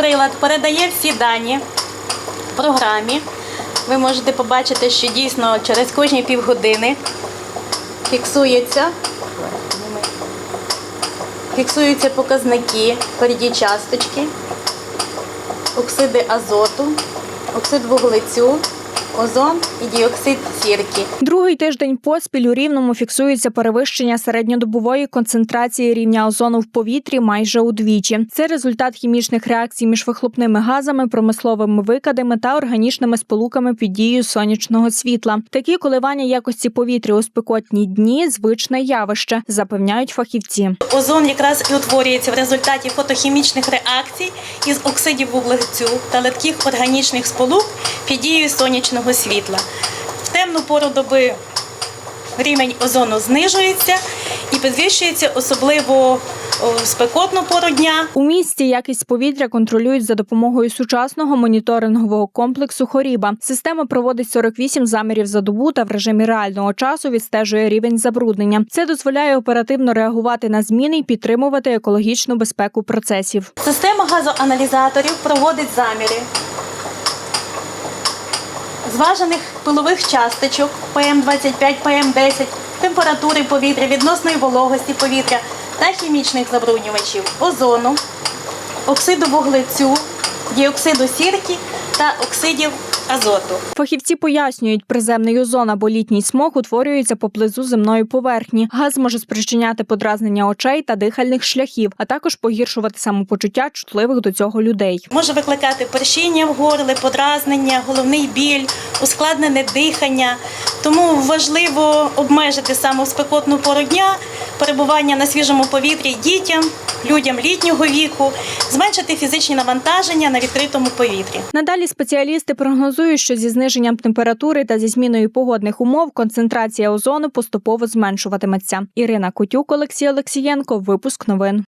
прилад передає всі дані програмі. Ви можете побачити, що дійсно через кожні півгодини фіксується. Фіксуються показники переді часточки, оксиди азоту, оксид вуглецю, озон і діоксид сірки. Другий тиждень поспіль у рівному фіксується перевищення середньодобової концентрації рівня озону в повітрі майже удвічі. Це результат хімічних реакцій між вихлопними газами, промисловими викидами та органічними сполуками під дією сонячного світла. Такі коливання якості повітря у спекотні дні звичне явище, запевняють фахівці. Озон якраз і утворюється в результаті фотохімічних реакцій із оксидів вуглецю та легких органічних сполук під дією сонячного світла. В темну пору доби рівень озону знижується і підвищується особливо в спекотну пору дня. У місті якість повітря контролюють за допомогою сучасного моніторингового комплексу Хоріба. Система проводить 48 замірів за добу та в режимі реального часу відстежує рівень забруднення. Це дозволяє оперативно реагувати на зміни і підтримувати екологічну безпеку процесів. Система газоаналізаторів проводить заміри зважених пилових часточок ПМ25, ПМ10, температури повітря, відносної вологості повітря та хімічних забруднювачів озону, оксиду вуглецю, діоксиду сірки та оксидів азоту. Фахівці пояснюють, приземний озон або літній смог утворюється поблизу земної поверхні. Газ може спричиняти подразнення очей та дихальних шляхів, а також погіршувати самопочуття чутливих до цього людей. Може викликати першіння в горлі, подразнення, головний біль, ускладнене дихання. Тому важливо обмежити саме спекотну пору дня перебування на свіжому повітрі дітям, людям літнього віку, зменшити фізичні навантаження на відкритому повітрі. Надалі спеціалісти прогнозують, що зі зниженням температури та зі зміною погодних умов концентрація озону поступово зменшуватиметься. Ірина Кутюк, Олексій Олексієнко. Випуск новин.